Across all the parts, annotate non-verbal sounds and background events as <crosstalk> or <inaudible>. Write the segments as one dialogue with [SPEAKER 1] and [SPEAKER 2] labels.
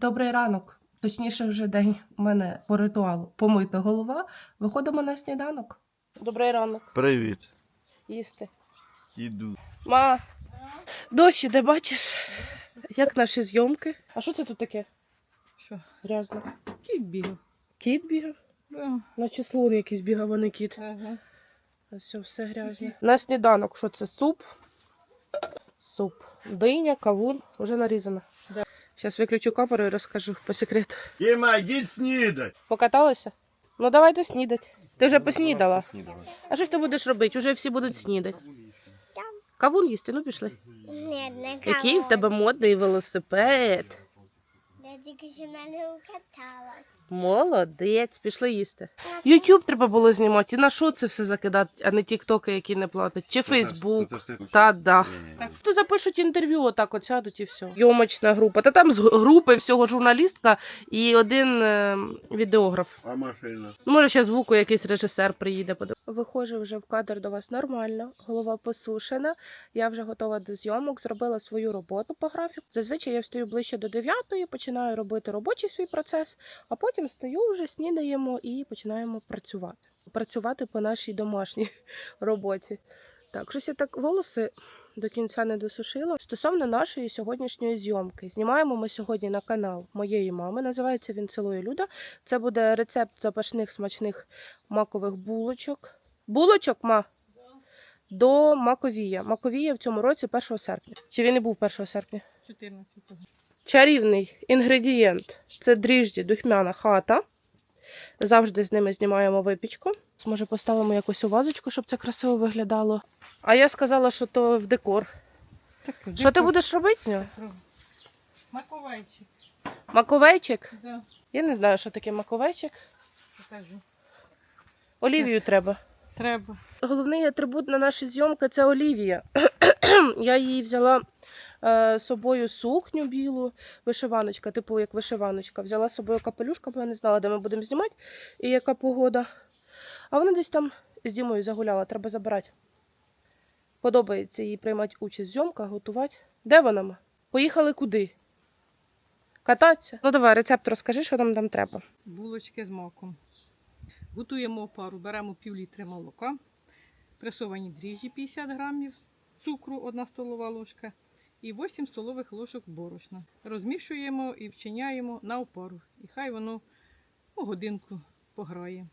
[SPEAKER 1] Добрий ранок. Точніше, вже день у мене по ритуалу помита голова. Виходимо на сніданок. Добрий ранок.
[SPEAKER 2] Привіт.
[SPEAKER 1] Їсти.
[SPEAKER 2] Іду.
[SPEAKER 1] Ма. Дощ іде, бачиш? Як наші зйомки? А що це тут таке?
[SPEAKER 3] Що?
[SPEAKER 1] Грязно.
[SPEAKER 3] Кіт бігав.
[SPEAKER 1] Кіт бігав?
[SPEAKER 3] Да.
[SPEAKER 1] Наче слон якийсь бігав, а не кіт.
[SPEAKER 3] Ага.
[SPEAKER 1] Все, все грязне. На сніданок, що це? Суп. Суп. Диня, кавун, вже нарізано. Зараз виключу камеру і розкажу по секрету.
[SPEAKER 2] Єма, йдіть снідать.
[SPEAKER 1] Покаталися? Ну давайте снідать. Ти вже поснідала. А що ж ти будеш робити? Уже всі будуть снідати. Кавун їсти, ну пішли.
[SPEAKER 4] Ні, не
[SPEAKER 1] Який в тебе модний велосипед.
[SPEAKER 4] Я тільки ще на ньому каталась.
[SPEAKER 1] Молодець, пішли їсти. Ютуб треба було знімати. І на що це все закидати, а не тіктоки, які не платять, чи Фейсбук. Та да. То запишуть інтерв'ю, отак от сядуть і все. Йомочна група. Та там з групи всього журналістка і один е, відеограф.
[SPEAKER 2] А машина?
[SPEAKER 1] Ну, Може, ще звуку якийсь режисер приїде. подив- Виходжу вже в кадр до вас нормально, голова посушена. Я вже готова до зйомок, зробила свою роботу по графіку. Зазвичай я встаю ближче до 9, починаю робити робочий свій процес, а потім стою вже снідаємо і починаємо працювати. Працювати по нашій домашній <laughs> роботі. Так, щось я так волоси до кінця не досушила. Стосовно нашої сьогоднішньої зйомки, знімаємо ми сьогодні на канал моєї мами. Називається він Цілує Люда. Це буде рецепт запашних смачних макових булочок. Булочок, ма? До Маковія. Маковія в цьому році 1 серпня. Чи він і був 1 серпня?
[SPEAKER 3] 14-го.
[SPEAKER 1] Чарівний інгредієнт це дріжджі, духмяна хата. Завжди з ними знімаємо випічку. Може, поставимо якусь у вазочку, щоб це красиво виглядало. А я сказала, що то в декор.
[SPEAKER 3] Так,
[SPEAKER 1] Що ти будеш робити з нього?
[SPEAKER 3] Маковайчик.
[SPEAKER 1] Маковейчик?
[SPEAKER 3] Да,
[SPEAKER 1] Я не знаю, що таке маковейчик.
[SPEAKER 3] покажу.
[SPEAKER 1] Олівію треба.
[SPEAKER 3] Треба.
[SPEAKER 1] Головний атрибут на наші зйомки це олівія. <clears throat> Я її взяла з собою сукню білу, вишиваночка, типу як вишиваночка. Взяла з собою капелюшка, бо я не знала, де ми будемо знімати і яка погода. А вона десь там з Дімою загуляла, треба забирати. Подобається їй приймати участь в зйомках, готувати. Де вона? Поїхали куди? Кататися? Ну давай, рецепт розкажи, що нам там треба.
[SPEAKER 3] Булочки з маком. Готуємо опару, беремо пів літри молока, пресовані дріжджі 50 грамів, цукру 1 столова ложка і 8 столових ложок борошна. Розмішуємо і вчиняємо на опару. І хай воно ну, годинку пограє.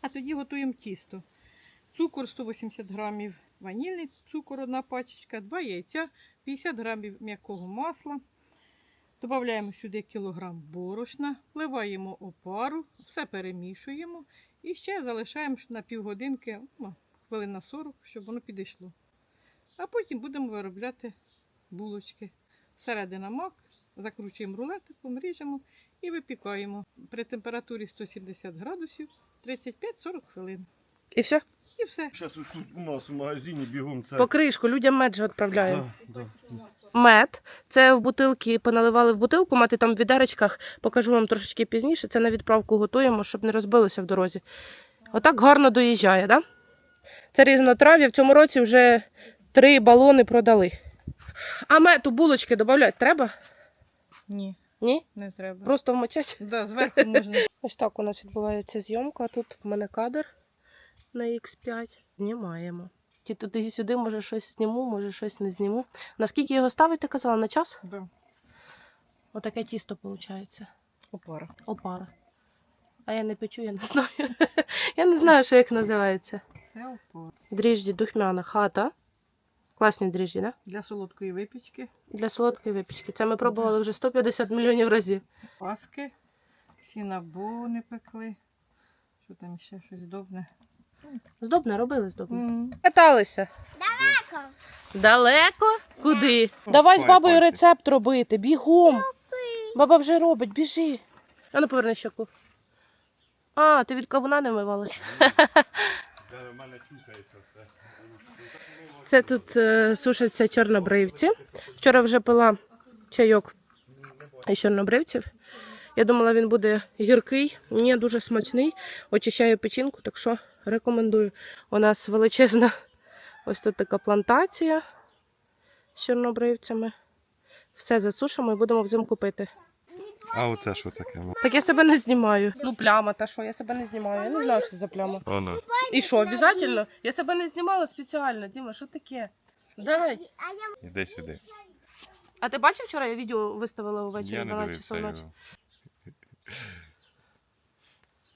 [SPEAKER 3] А тоді готуємо тісто. Цукор 180 грамів, ванільний цукор одна пачечка, 2 яйця, 50 грамів м'якого масла. Додаємо сюди кілограм борошна, вливаємо опару, все перемішуємо і ще залишаємо на півгодинки, ну, хвилин на 40, щоб воно підійшло. А потім будемо виробляти булочки. Середина мак, закручуємо рулетиком, ріжемо і випікаємо при температурі 170 градусів 35-40 хвилин.
[SPEAKER 1] І все?
[SPEAKER 3] І все.
[SPEAKER 2] Зараз тут у нас в магазині бігом це.
[SPEAKER 1] Покришку, людям мед же відправляємо.
[SPEAKER 2] Да, да.
[SPEAKER 1] Мед. Це в бутилки поналивали в бутилку, мати там в відеречках. Покажу вам трошечки пізніше. Це на відправку готуємо, щоб не розбилося в дорозі. Отак гарно доїжджає, да? Це різнотрав'я. В цьому році вже три балони продали. А мед у булочки додати треба?
[SPEAKER 3] Ні,
[SPEAKER 1] Ні?
[SPEAKER 3] не треба.
[SPEAKER 1] Просто вмочать.
[SPEAKER 3] Да, зверху можна. <laughs>
[SPEAKER 1] Ось так у нас відбувається зйомка. Тут в мене кадр на X5. Знімаємо. Ті туди сюди, може щось зніму, може щось не зніму. Наскільки його ставити, казала, на час?
[SPEAKER 3] Да.
[SPEAKER 1] Отаке тісто виходить.
[SPEAKER 3] Опара.
[SPEAKER 1] Опара. А я не печу, я не знаю. <laughs> я не знаю, що як називається.
[SPEAKER 3] Це опара.
[SPEAKER 1] Дріжджі духмяна хата. Класні дріжджі, да?
[SPEAKER 3] Для солодкої випічки.
[SPEAKER 1] Для солодкої випічки. Це ми пробували вже 150 мільйонів разів.
[SPEAKER 3] Паски, сінабони пекли. Що там ще щось добне?
[SPEAKER 1] Здобне робили здобне. Каталися.
[SPEAKER 4] Далеко.
[SPEAKER 1] Далеко? Куди? Давай з бабою рецепт робити. Бігом. Баба вже робить, біжи. А ну поверни щоку. А, ти від кавуна не вмивалась.
[SPEAKER 2] Це
[SPEAKER 1] тут е, сушаться чорнобривці. Вчора вже пила чайок із чорнобривців. Я думала, він буде гіркий. Ні, дуже смачний. Очищаю печінку, так що рекомендую. У нас величезна ось тут така плантація з чорнобривцями. Все засушимо і будемо взимку пити.
[SPEAKER 2] А оце що таке?
[SPEAKER 1] Так я себе не знімаю. Ну пляма, та що, я себе не знімаю. Я не знаю, що за пляма.
[SPEAKER 2] Воно.
[SPEAKER 1] І що, обов'язково? Я себе не знімала спеціально. Діма, що таке? Дай.
[SPEAKER 4] А
[SPEAKER 2] Іди сюди.
[SPEAKER 1] А ти бачив вчора я відео виставила увечері
[SPEAKER 2] Я не
[SPEAKER 1] 12
[SPEAKER 2] дивився
[SPEAKER 1] часов ночі?
[SPEAKER 2] його.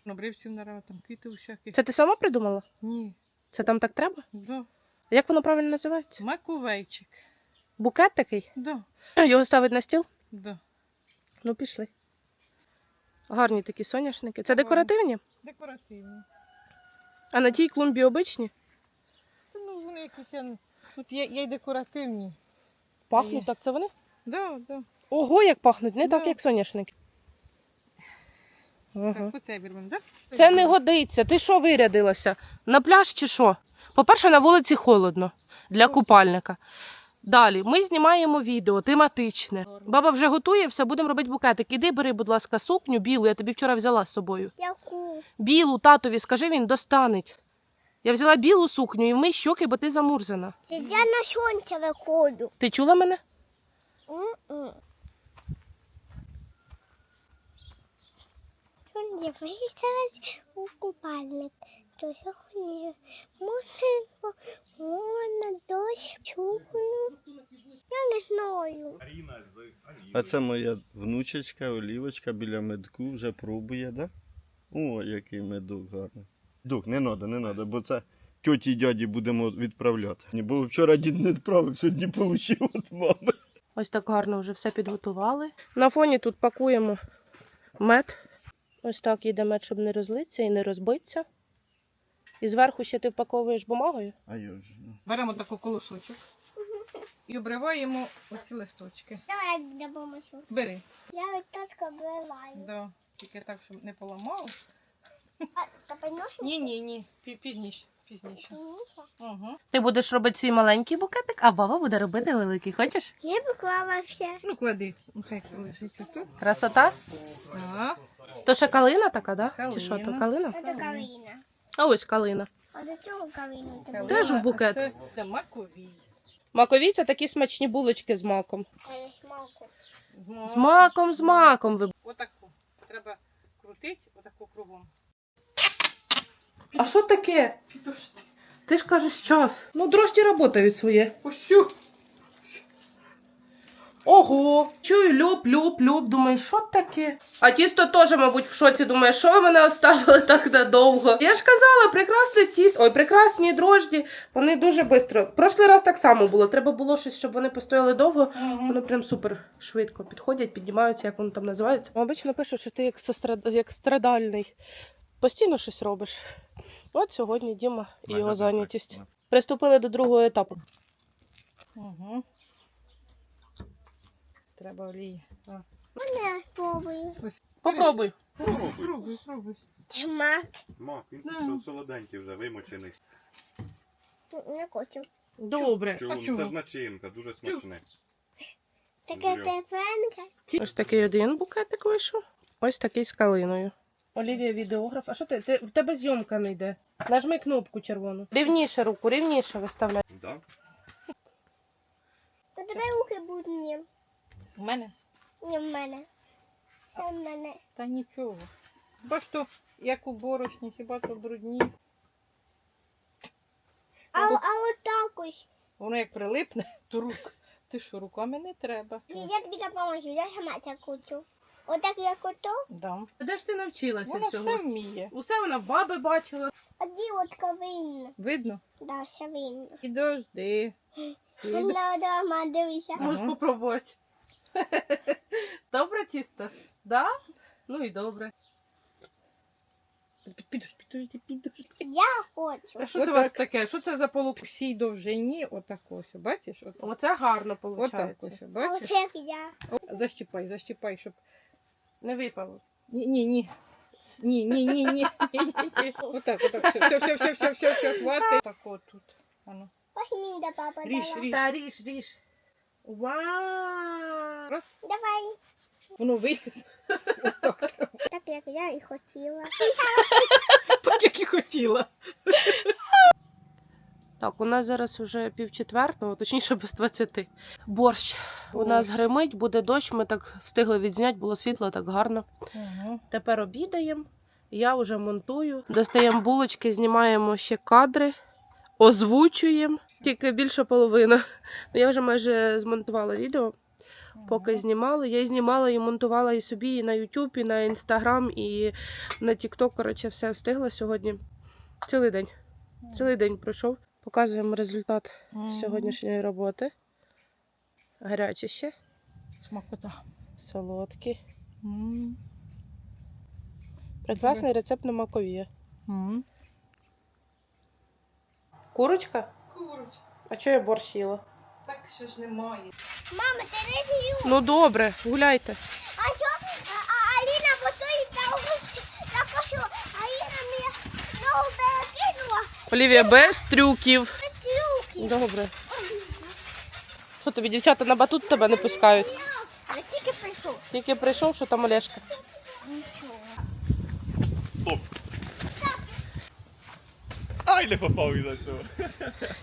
[SPEAKER 3] Набривців там квіти всякі.
[SPEAKER 1] Це ти сама придумала?
[SPEAKER 3] Ні.
[SPEAKER 1] Це там так треба?
[SPEAKER 3] Да.
[SPEAKER 1] Як воно правильно називається?
[SPEAKER 3] Маковейчик.
[SPEAKER 1] Букет такий?
[SPEAKER 3] Да.
[SPEAKER 1] Його ставить на стіл?
[SPEAKER 3] Да.
[SPEAKER 1] Ну, пішли. Гарні такі соняшники. Це декоративні?
[SPEAKER 3] Декоративні.
[SPEAKER 1] А на тій клумбі обичні?
[SPEAKER 3] Та Ну, вони якісь, я... Тут є, є й декоративні.
[SPEAKER 1] Пахнуть,
[SPEAKER 3] Є.
[SPEAKER 1] так це вони?
[SPEAKER 3] Да, да.
[SPEAKER 1] Ого, як пахнуть, не так,
[SPEAKER 3] Да.
[SPEAKER 1] як соняшники. Ага.
[SPEAKER 3] Так, оце вірвемо, так?
[SPEAKER 1] Це не годиться. Ти що вирядилася? На пляж чи що? По-перше, на вулиці холодно для купальника. Далі ми знімаємо відео тематичне. Баба вже готує, все, будемо робити букетик. Іди бери, будь ласка, сукню білу, я тобі вчора взяла з собою.
[SPEAKER 4] яку?
[SPEAKER 1] Білу татові, скажи, він достанеть. Я взяла білу сукню і вмий щоки, бо ти замурзана.
[SPEAKER 4] Це я на сонце виходжу.
[SPEAKER 1] Ти чула мене?
[SPEAKER 4] М-м. Виставилась у купальник. То сьогодні можна, можна дощ, чухну. Я не знаю.
[SPEAKER 2] А це моя внучечка, олівочка біля медку вже пробує, да? О, який медок гарний. Дух, не треба, не треба, бо це тьоті і дяді будемо відправляти. Бо вчора дід не відправив, сьогодні отримав від мами.
[SPEAKER 1] Ось так гарно вже все підготували. На фоні тут пакуємо мед. Ось так їде мед, щоб не розлитися і не розбитися. І зверху ще ти впаковуєш бумагою.
[SPEAKER 2] А я ж. ну.
[SPEAKER 3] Беремо таку колосочок і обриваємо оці листочки.
[SPEAKER 4] Давай я допоможу.
[SPEAKER 3] Бери.
[SPEAKER 4] Я від татка обливаю.
[SPEAKER 3] Да. Тільки так, щоб не поламало.
[SPEAKER 4] А, та поношу?
[SPEAKER 3] Ні, ні, ні. Пі- Пізніше. Пізніше. Угу.
[SPEAKER 1] Ти будеш робити свій маленький букетик, а баба буде робити великий. Хочеш?
[SPEAKER 4] Я поклала все.
[SPEAKER 3] Ну, клади. Нехай лежить тут.
[SPEAKER 1] Красота?
[SPEAKER 3] А,
[SPEAKER 1] То ще калина така, да? Чи що то
[SPEAKER 3] Калина.
[SPEAKER 1] калина?
[SPEAKER 4] Це калина.
[SPEAKER 1] А ось калина.
[SPEAKER 4] А до чого калина?
[SPEAKER 3] калина,
[SPEAKER 1] Теж в букет.
[SPEAKER 3] Це це маковій.
[SPEAKER 1] Макові це такі смачні булочки з маком.
[SPEAKER 4] Е.
[SPEAKER 1] З маком, з маком. Ви...
[SPEAKER 3] Отаку. Треба крутити, отаку кругом.
[SPEAKER 1] А що таке? Ти ж кажеш час. Ну, дрожді працюють своє.
[SPEAKER 3] Ось що?
[SPEAKER 1] Ого, чую льоп, льоп, льоп. Думаю, що таке? А тісто теж, мабуть, в шоці думає, що ви мене оставили <laughs> так надовго. Я ж казала, прекрасне тісто. Ой, прекрасні дрожді. Вони дуже швидко. Прошлий раз так само було. Треба було щось, щоб вони постояли довго. Вони прям супер швидко підходять, піднімаються, як воно там називається. Обично пишуть, що ти як, сострад... як страдальний. Постійно щось робиш. От сьогодні Діма і його зайнятість. Приступили до другого етапу.
[SPEAKER 3] Угу. Треба олії. А.
[SPEAKER 4] Мене спробую.
[SPEAKER 3] Ось.
[SPEAKER 1] Попробуй.
[SPEAKER 3] Пробуй, пробуй.
[SPEAKER 4] Мак.
[SPEAKER 2] Мак, він
[SPEAKER 3] Да.
[SPEAKER 2] солоденький вже вимочений.
[SPEAKER 4] Не хочу.
[SPEAKER 1] Добре.
[SPEAKER 2] Чому?
[SPEAKER 3] чому?
[SPEAKER 2] Це ж начинка, дуже смачне.
[SPEAKER 4] Таке
[SPEAKER 2] Зря.
[SPEAKER 4] тепленьке.
[SPEAKER 1] Ось такий один букетик вийшов. Ось такий з калиною. Олівія відеограф. А що ти? ти? В тебе зйомка не йде. Нажми кнопку червону. Рівніше руку, рівніше виставляй.
[SPEAKER 2] Да?
[SPEAKER 4] Та руки брудні.
[SPEAKER 3] У мене?
[SPEAKER 4] Не в мене. Це в мене.
[SPEAKER 3] Та нічого. Хіба що, як у борошні, хіба то брудні.
[SPEAKER 4] А, а отак ось.
[SPEAKER 3] Воно як прилипне <laughs> до рук. Ти що, руками не треба?
[SPEAKER 4] Я тобі допоможу, я сама це хочу. Отак я хочу,
[SPEAKER 3] Дам.
[SPEAKER 1] Де ж ти навчилася
[SPEAKER 3] Вона
[SPEAKER 1] всього?
[SPEAKER 3] все вміє.
[SPEAKER 1] Усе вона в баби бачила.
[SPEAKER 4] а дівочка винна.
[SPEAKER 3] Видно?
[SPEAKER 4] Да, все винна.
[SPEAKER 3] Підожди. Підо- <laughs>
[SPEAKER 4] Вона дома дивися.
[SPEAKER 1] Можеш попробувати. <laughs> Добре тісто? Да? Ну і добре.
[SPEAKER 3] Підожди, підожди, підожди.
[SPEAKER 4] Я хочу.
[SPEAKER 1] А що це у вас таке? Що це за полук?
[SPEAKER 3] По всій довжині, отак ось, бачиш? От,
[SPEAKER 1] Оце гарно
[SPEAKER 3] отак
[SPEAKER 1] виходить.
[SPEAKER 3] ось, бачиш?
[SPEAKER 4] оце я.
[SPEAKER 3] О, Защіпай, защіпай, щоб.
[SPEAKER 1] Не випало.
[SPEAKER 3] Ні, ні, ні. Ні, ні, ні, ні. Отак, отак, все, все, все, все, все, все, все, хватить. Так от тут. Ану.
[SPEAKER 4] Папа
[SPEAKER 3] Ріж,
[SPEAKER 4] дала.
[SPEAKER 3] ріж.
[SPEAKER 1] Та ріж, ріж. Вау!
[SPEAKER 3] Раз.
[SPEAKER 4] Давай.
[SPEAKER 3] Воно виліз.
[SPEAKER 4] Так як я і хотіла.
[SPEAKER 3] так як і хотіла.
[SPEAKER 1] Так, у нас зараз уже пів четвертого, точніше без 20. Борщ. У нас гримить, буде дощ. Ми так встигли відзняти, було світло, так гарно.
[SPEAKER 3] Ага.
[SPEAKER 1] Тепер обідаємо. Я вже монтую. Достаємо булочки, знімаємо ще кадри, озвучуємо. Тільки більше половина. Ну, я вже майже змонтувала відео. Поки знімала, я і знімала і монтувала і собі, і на YouTube, і на Instagram, і на TikTok. Коротше, все встигла сьогодні. Цілий день. Цілий день пройшов. Показуємо результат сьогоднішньої роботи. Гарячі ще,
[SPEAKER 3] Смакота.
[SPEAKER 1] солодкі. Прекрасний рецепт на макові. Курочка?
[SPEAKER 3] Курочка.
[SPEAKER 1] А чого я борщ їла?
[SPEAKER 3] Ще ж немає.
[SPEAKER 4] Мама, ти не з'їв.
[SPEAKER 1] Ну добре, гуляйте.
[SPEAKER 4] А що? А, Аліна готує та що Аліна мені знову перекинула
[SPEAKER 1] Олівія, без трюків.
[SPEAKER 4] трюки.
[SPEAKER 1] Добре. Що тобі дівчата на батут тебе не пускають?
[SPEAKER 4] Я тільки прийшов.
[SPEAKER 1] Тільки прийшов, що там Олешка.
[SPEAKER 4] Нічого.
[SPEAKER 5] Стоп. Ай, не попав із-за цього.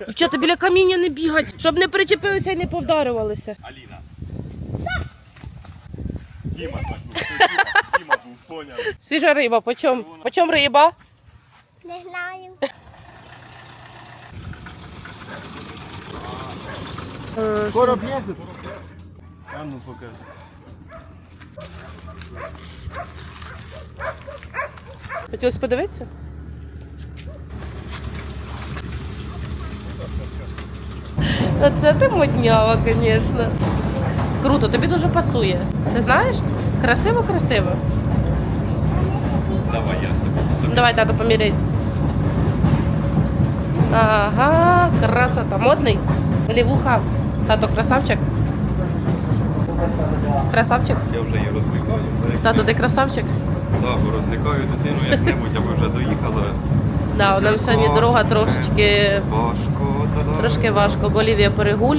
[SPEAKER 1] Дівчата біля каміння не бігать, щоб не причепилися і не повдарювалися.
[SPEAKER 5] Аліна. Діма так був. Діма був, поняв.
[SPEAKER 1] Свіжа риба, почом? Почом риба?
[SPEAKER 4] Не знаю.
[SPEAKER 2] Короб є? А ну покажи.
[SPEAKER 1] Хотілося подивитися? Оце ти моднява, звісно. Круто, тобі дуже пасує. Ти знаєш? Красиво-красиво.
[SPEAKER 5] Давай я собі.
[SPEAKER 1] Давай, тато, поміряй. Ага, красота. Модний. Лівуха. Тато, красавчик. Красавчик.
[SPEAKER 5] Я вже її розвлікаю.
[SPEAKER 1] Тато, ти красавчик.
[SPEAKER 5] Так, розвлікаю дитину як-небудь, аби вже доїхала.
[SPEAKER 1] Да, нам сьогодні дорога трошечки,
[SPEAKER 5] Важко.
[SPEAKER 1] Трошки важко, Болівія перегуль.